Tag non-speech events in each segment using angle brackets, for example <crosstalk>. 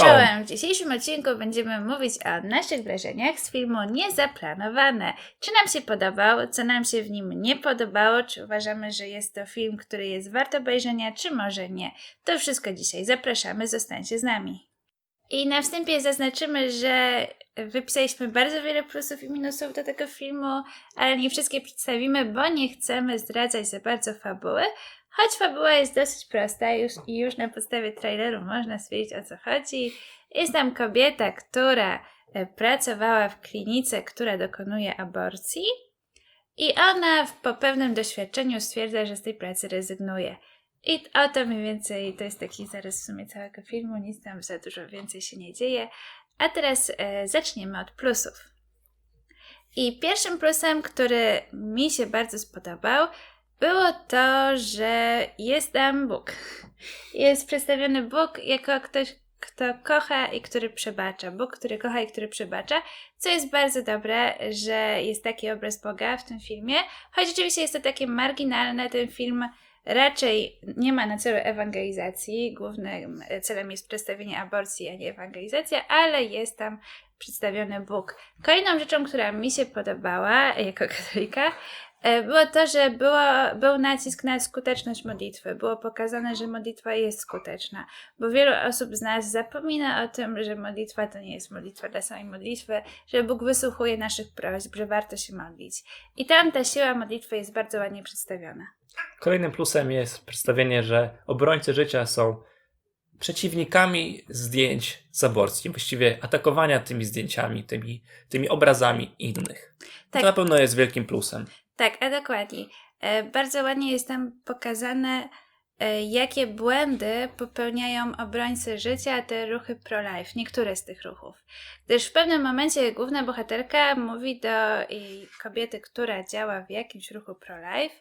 Czołem! W dzisiejszym odcinku będziemy mówić o naszych wrażeniach z filmu Niezaplanowane. Czy nam się podobał, co nam się w nim nie podobało, czy uważamy, że jest to film, który jest wart obejrzenia, czy może nie. To wszystko dzisiaj. Zapraszamy, zostańcie z nami. I na wstępie zaznaczymy, że wypisaliśmy bardzo wiele plusów i minusów do tego filmu, ale nie wszystkie przedstawimy, bo nie chcemy zdradzać za bardzo fabuły, choć fabuła jest dosyć prosta już, i już na podstawie traileru można stwierdzić o co chodzi. Jest tam kobieta, która e, pracowała w klinice, która dokonuje aborcji i ona po pewnym doświadczeniu stwierdza, że z tej pracy rezygnuje. I o to mniej więcej, to jest taki zarys w sumie całego filmu, nic tam za dużo więcej się nie dzieje. A teraz e, zaczniemy od plusów. I pierwszym plusem, który mi się bardzo spodobał, było to, że jest tam Bóg. Jest przedstawiony Bóg jako ktoś, kto kocha i który przebacza. Bóg, który kocha i który przebacza, co jest bardzo dobre, że jest taki obraz Boga w tym filmie. Choć rzeczywiście jest to takie marginalne, ten film raczej nie ma na celu ewangelizacji. Głównym celem jest przedstawienie aborcji, a nie ewangelizacja, ale jest tam przedstawiony Bóg. Kolejną rzeczą, która mi się podobała jako <laughs> katolika, było to, że było, był nacisk na skuteczność modlitwy. Było pokazane, że modlitwa jest skuteczna, bo wielu osób z nas zapomina o tym, że modlitwa to nie jest modlitwa dla samej modlitwy, że Bóg wysłuchuje naszych prośb, że warto się modlić. I tam ta siła modlitwy jest bardzo ładnie przedstawiona. Kolejnym plusem jest przedstawienie, że obrońcy życia są przeciwnikami zdjęć z aborcji, właściwie atakowania tymi zdjęciami, tymi, tymi obrazami innych. Tak. To na pewno jest wielkim plusem. Tak, a dokładnie. E, bardzo ładnie jest tam pokazane, e, jakie błędy popełniają obrońcy życia, te ruchy pro-life, niektóre z tych ruchów. Gdyż w pewnym momencie główna bohaterka mówi do kobiety, która działa w jakimś ruchu pro-life,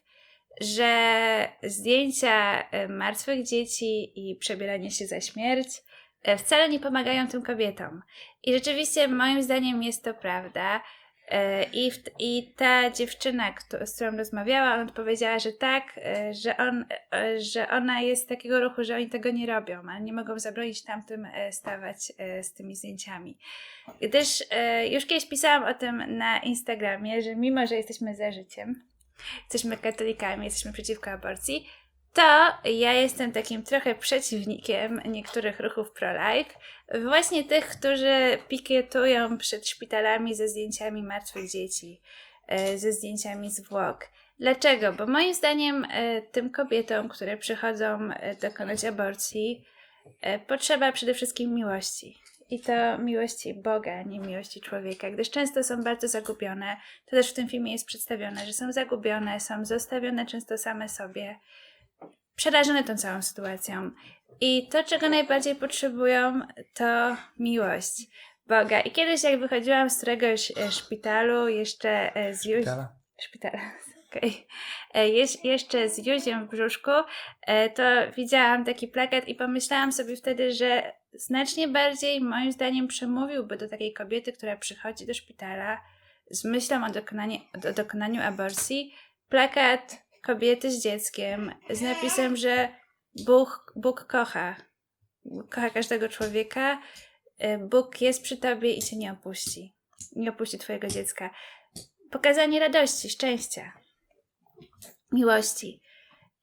że zdjęcia e, martwych dzieci i przebieranie się za śmierć e, wcale nie pomagają tym kobietom. I rzeczywiście moim zdaniem jest to prawda. E, I, w, I ta dziewczyna, z którą rozmawiała, ona odpowiedziała, że tak, e, że, on, e, że ona jest takiego ruchu, że oni tego nie robią, a nie mogą zabronić tamtym stawać z tymi zdjęciami. Gdyż już kiedyś pisałam o tym na Instagramie, że mimo, że jesteśmy za życiem, jesteśmy katolikami, jesteśmy przeciwko aborcji, to ja jestem takim trochę przeciwnikiem niektórych ruchów pro-life, właśnie tych, którzy pikietują przed szpitalami ze zdjęciami martwych dzieci, e, ze zdjęciami zwłok. Dlaczego? Bo moim zdaniem e, tym kobietom, które przychodzą e, dokonać aborcji, potrzeba przede wszystkim miłości. I to miłości Boga, nie miłości człowieka, gdyż często są bardzo zagubione. To też w tym filmie jest przedstawione, że są zagubione, są zostawione często same sobie, przerażone tą całą sytuacją. I to, czego najbardziej potrzebują, to miłość Boga. I kiedyś, jak wychodziłam z któregoś e, szpitalu, jeszcze e, z Jóź... Szpitala. <laughs> Okej. E, jeż- Jeszcze z Józiem w brzuszku, e, to widziałam taki plakat i pomyślałam sobie wtedy, że znacznie bardziej, moim zdaniem, przemówiłby do takiej kobiety, która przychodzi do szpitala z myślą o, dokonanie, o dokonaniu aborcji, plakat kobiety z dzieckiem z napisem, że Bóg, Bóg kocha. Kocha każdego człowieka. e, Bóg jest przy tobie i cię nie opuści. Nie opuści twojego dziecka. Pokazanie radości, szczęścia miłości.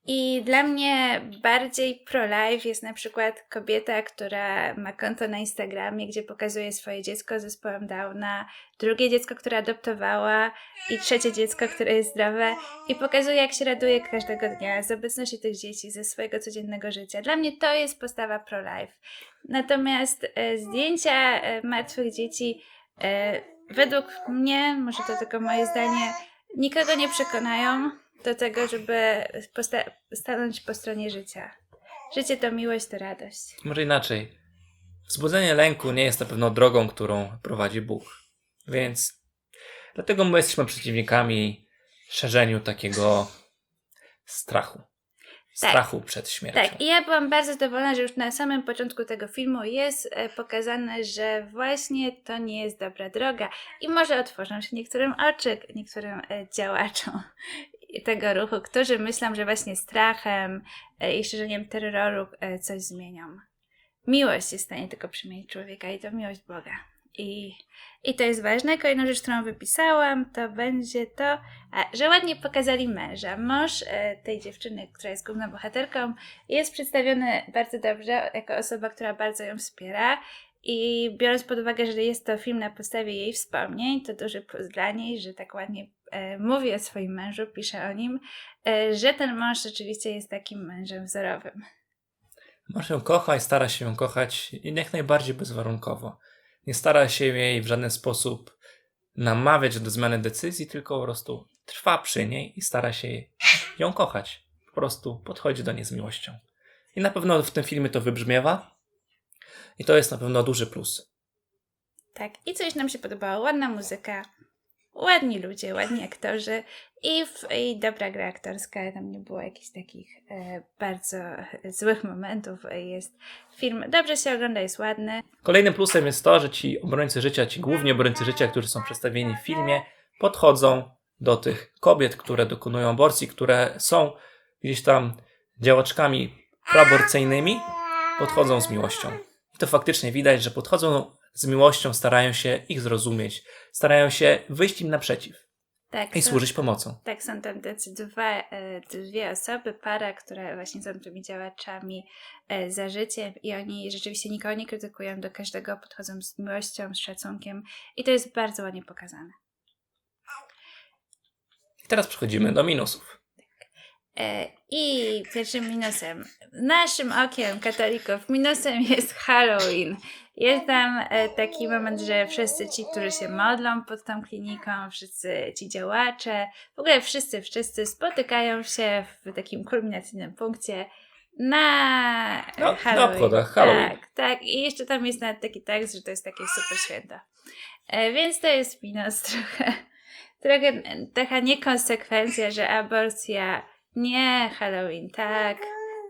I dla mnie bardziej pro-life jest na przykład kobieta, która ma konto na Instagramie, gdzie pokazuje swoje dziecko z zespołem Downa, drugie dziecko, które adoptowała i trzecie dziecko, które jest zdrowe i pokazuje, jak się raduje każdego dnia z obecności tych dzieci, ze swojego codziennego życia. Dla mnie to jest postawa pro-life. Natomiast e, zdjęcia e, martwych dzieci e, według mnie, może to tylko moje zdanie, nikogo nie przekonają do tego, żeby posta- stanąć po stronie życia. Życie to miłość, to radość. Może inaczej. Wzbudzenie lęku nie jest na pewno drogą, którą prowadzi Bóg. Więc dlatego my jesteśmy przeciwnikami szerzeniu takiego strachu. Strachu przed śmiercią. Tak, i ja byłam bardzo zadowolona, że już na samym początku tego filmu jest e, pokazane, że właśnie to nie jest dobra droga i może otworzą się niektórym oczy, niektórym e, działaczom tego ruchu, którzy myślą, że właśnie strachem e, i szerzeniem terroru e, coś zmienią. miłość jest w stanie tylko przemienić człowieka i to miłość Boga. I, I to jest ważne. Kolejną rzecz, którą wypisałam, to będzie to, a, że ładnie pokazali męża. Mąż e, tej dziewczyny, która jest główną bohaterką, jest przedstawiony bardzo dobrze jako osoba, która bardzo ją wspiera. I biorąc pod uwagę, że jest to film na podstawie jej wspomnień, to duży plus dla niej, że tak ładnie e, mówi o swoim mężu, pisze o nim, e, że ten mąż rzeczywiście jest takim mężem wzorowym. Mąż ją kocha i stara się ją kochać jak najbardziej bezwarunkowo. Nie stara się jej w żaden sposób namawiać do zmiany decyzji, tylko po prostu trwa przy niej i stara się ją kochać. Po prostu podchodzi do niej z miłością. I na pewno w tym filmie to wybrzmiewa. I to jest na pewno duży plus. Tak, i coś nam się podobało. Ładna muzyka, ładni ludzie, ładni aktorzy i, w, i dobra gra aktorska. Tam nie było jakichś takich e, bardzo złych momentów. Jest film, dobrze się ogląda, jest ładny. Kolejnym plusem jest to, że ci obrońcy życia, ci główni obrońcy życia, którzy są przedstawieni w filmie, podchodzą do tych kobiet, które dokonują aborcji, które są gdzieś tam działaczkami proaborcyjnymi, podchodzą z miłością. I to faktycznie widać, że podchodzą z miłością, starają się ich zrozumieć, starają się wyjść im naprzeciw Tak, i są- służyć pomocą. Tak, są tam tacy dwa, e, dwie osoby, para, które właśnie są tymi działaczami e, za życiem i oni rzeczywiście nikogo nie krytykują, do każdego podchodzą z miłością, z szacunkiem i to jest bardzo ładnie pokazane. I teraz przechodzimy do minusów. E, I pierwszym minusem, naszym okiem katolików, minusem jest Halloween. Jest tam e, taki moment, że wszyscy ci, którzy się modlą pod tą kliniką, wszyscy ci działacze, w ogóle wszyscy, wszyscy spotykają się w takim kulminacyjnym punkcie na e, Na- na Halloween. obchodach Halloween. Tak, tak. I jeszcze tam jest nawet taki tekst, że to jest takie super święto. E, więc to jest minus trochę. Trochę taka niekonsekwencja, że aborcja nie, Halloween tak,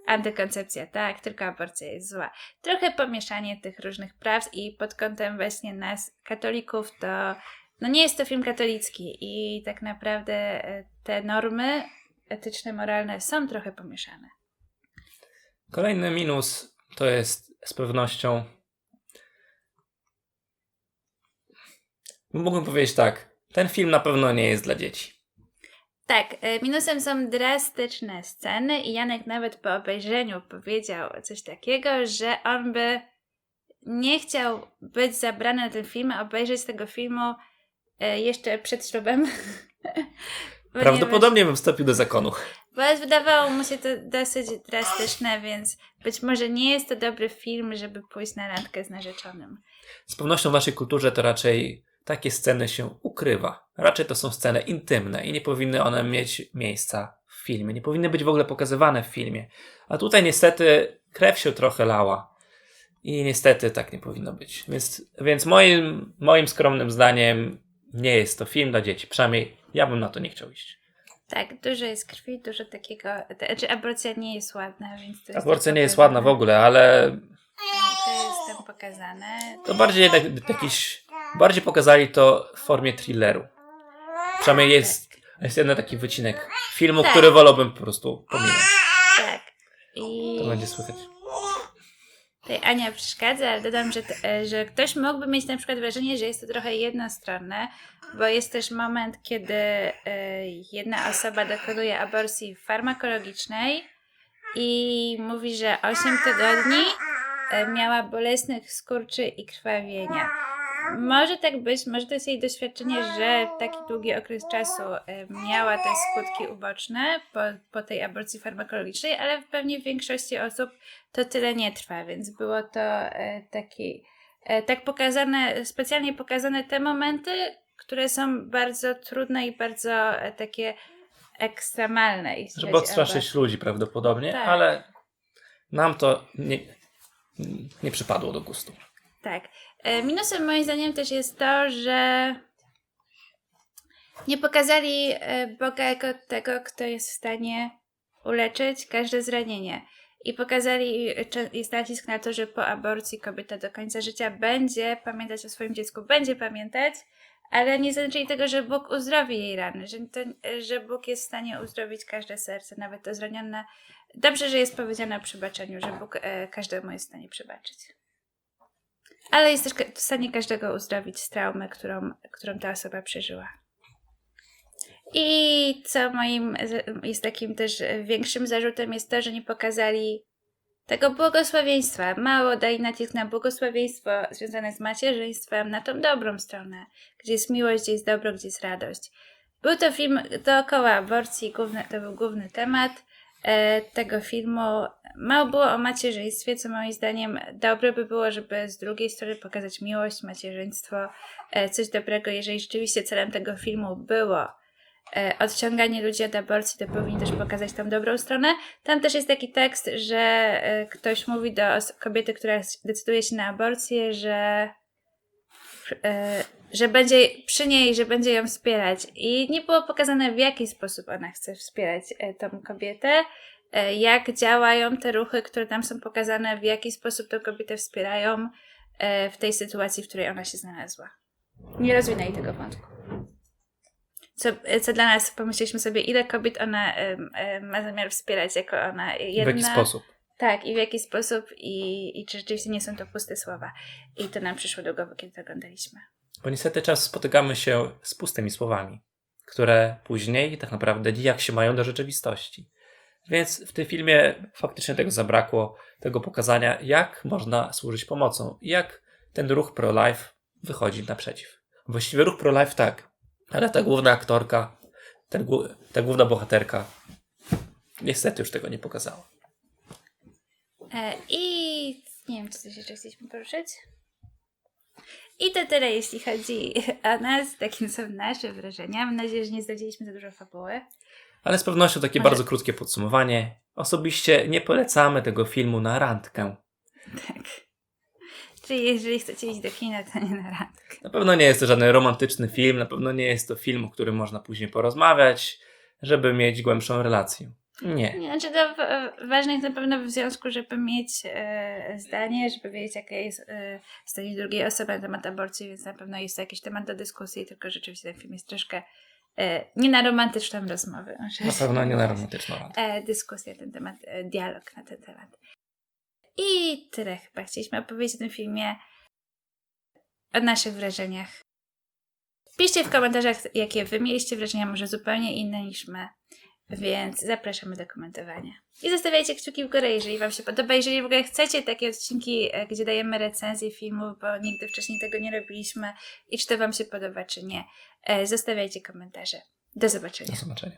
antykoncepcja tak, tylko aborcja jest zła. Trochę pomieszanie tych różnych praw i pod kątem właśnie nas, katolików, to no nie jest to film katolicki i tak naprawdę e, te normy etyczne, moralne są trochę pomieszane. Kolejny minus to jest z pewnością. Mógłbym powiedzieć tak. Ten film na pewno nie jest dla dzieci. Tak, e, minusem są drastyczne sceny i Janek nawet po obejrzeniu powiedział coś takiego, że on by nie chciał być zabrany na ten film, a obejrzeć tego filmu e, jeszcze przed ślubem. <laughs> Prawdopodobnie bym wstąpił do zakonu. Bo wydawało mu się to dosyć drastyczne, więc być może nie jest to dobry film, żeby pójść na randkę z narzeczonym. Z pewnością w naszej kulturze to raczej takie sceny się ukrywa. Raczej to są sceny intymne i nie powinny one mieć miejsca w filmie. Nie powinny być w ogóle pokazywane w filmie. A tutaj niestety krew się trochę lała. I niestety tak nie powinno być. Więc, więc moim, moim skromnym zdaniem nie jest to film dla dzieci. Przynajmniej ja bym na to nie chciał iść. Tak, dużo jest krwi, dużo takiego. Znaczy, aborcja nie jest ładna, więc to jest. Aborcja nie jest ładna w ogóle, ale To jest tam pokazane. to bardziej jednak jakiś, bardziej pokazali to w formie thrilleru. Przynajmniej jest, jest jeden taki wycinek filmu, Tak. który wolałbym po prostu pominąć. Tak. I To będzie słychać. tutaj Ania przeszkadza, ale dodam, że, t- e, że ktoś mógłby mieć na przykład wrażenie, że jest to trochę jednostronne, bo jest też moment, kiedy e, jedna osoba dokonuje aborcji farmakologicznej i mówi, że 8 tygodni e, miała bolesnych skurczy i krwawienia. Może tak być, może to jest jej doświadczenie, że taki długi okres czasu e, miała te skutki uboczne po, po tej aborcji farmakologicznej, ale pewnie w większości osób to tyle nie trwa, więc było to e, taki, e, tak pokazane, specjalnie pokazane te momenty, które są bardzo trudne i bardzo takie ekstremalne. Żeby odstraszyć ludzi prawdopodobnie, Tak. ale nam to nie, nie przypadło do gustu. Tak. E, Minusem moim zdaniem też jest to, że nie pokazali e, Boga jako tego, kto jest w stanie uleczyć każde zranienie. I pokazali, e, jest nacisk na to, że po aborcji kobieta do końca życia będzie pamiętać o swoim dziecku, będzie pamiętać, ale nie znaczy tego, że Bóg uzdrowi jej rany, że, to, że Bóg jest w stanie uzdrowić każde serce, nawet to zranione. Dobrze, że jest powiedziane o przebaczeniu, że Bóg e, każdemu jest w stanie przebaczyć. Ale jest też w stanie każdego uzdrowić z traumy, którą, którą ta osoba przeżyła. I co moim jest takim też większym zarzutem jest to, że nie pokazali tego błogosławieństwa. Mało dali nacisk na błogosławieństwo związane z macierzyństwem, na tą dobrą stronę, gdzie jest miłość, gdzie jest dobro, gdzie jest radość. Był to film dookoła aborcji, główny, to był główny temat tego filmu. Mało było o macierzyństwie, co moim zdaniem dobre by było, żeby z drugiej strony pokazać miłość, macierzyństwo, e, coś dobrego, jeżeli rzeczywiście celem tego filmu było e, odciąganie ludzi od aborcji, to powinni też pokazać tą dobrą stronę. Tam też jest taki tekst, że e, ktoś mówi do kobiety, która decyduje się na aborcję, że, e, że będzie przy niej, że będzie ją wspierać. I nie było pokazane, w jaki sposób ona chce wspierać e, tą kobietę, e, jak działają te ruchy, które tam są pokazane, w jaki sposób tą kobietę wspierają e, w tej sytuacji, w której ona się znalazła. Nie rozwinęli tego wątku co, co dla nas pomyśleliśmy sobie, ile kobiet ona ma zamiar wspierać jako ona jedna. W jaki sposób? Tak, i w jaki sposób, i, i czy rzeczywiście nie są to puste słowa. I to nam przyszło do głowy, kiedy to oglądaliśmy. Bo niestety czas spotykamy się z pustymi słowami, które później tak naprawdę nijak się mają do rzeczywistości. Więc w tym filmie faktycznie tego zabrakło, tego pokazania, jak można służyć pomocą, jak ten ruch pro-life wychodzi naprzeciw. Właściwie ruch pro-life tak, ale ta główna aktorka, ten, ta główna bohaterka niestety już tego nie pokazała. E, I nie wiem, czy coś jeszcze chcieliśmy poruszyć. I to tyle, jeśli chodzi o nas. Takie są nasze wrażenia. Mam nadzieję, że nie zdradziliśmy za dużo fabuły. Ale z pewnością takie Może- bardzo krótkie podsumowanie. Osobiście nie polecamy tego filmu na randkę. Tak. Czyli jeżeli chcecie iść do kina, to nie na randkę. Na pewno nie jest to żaden romantyczny film, na pewno nie jest to film, o którym można później porozmawiać, żeby mieć głębszą relację. Nie. Nie, znaczy to ważne jest na pewno w związku, żeby mieć e, zdanie, żeby wiedzieć, jakie jest e, zdanie drugiej osoby na temat aborcji, więc na pewno jest to jakiś temat do dyskusji, tylko rzeczywiście ten film jest troszkę e, nie na romantyczną rozmowę. <laughs> Na pewno nie na romantyczną e, dyskusję na ten temat, e, dialog na ten temat. I tyle chyba chcieliśmy opowiedzieć o tym filmie, o naszych wrażeniach. Piszcie w komentarzach, jakie wy mieliście wrażenia, może zupełnie inne niż my, więc zapraszamy do komentowania. I zostawiajcie kciuki w górę, jeżeli wam się podoba. Jeżeli w ogóle chcecie takie odcinki, e, gdzie dajemy recenzje filmów, bo nigdy wcześniej tego nie robiliśmy i czy to wam się podoba, czy nie, e, zostawiajcie komentarze. Do zobaczenia. Do zobaczenia.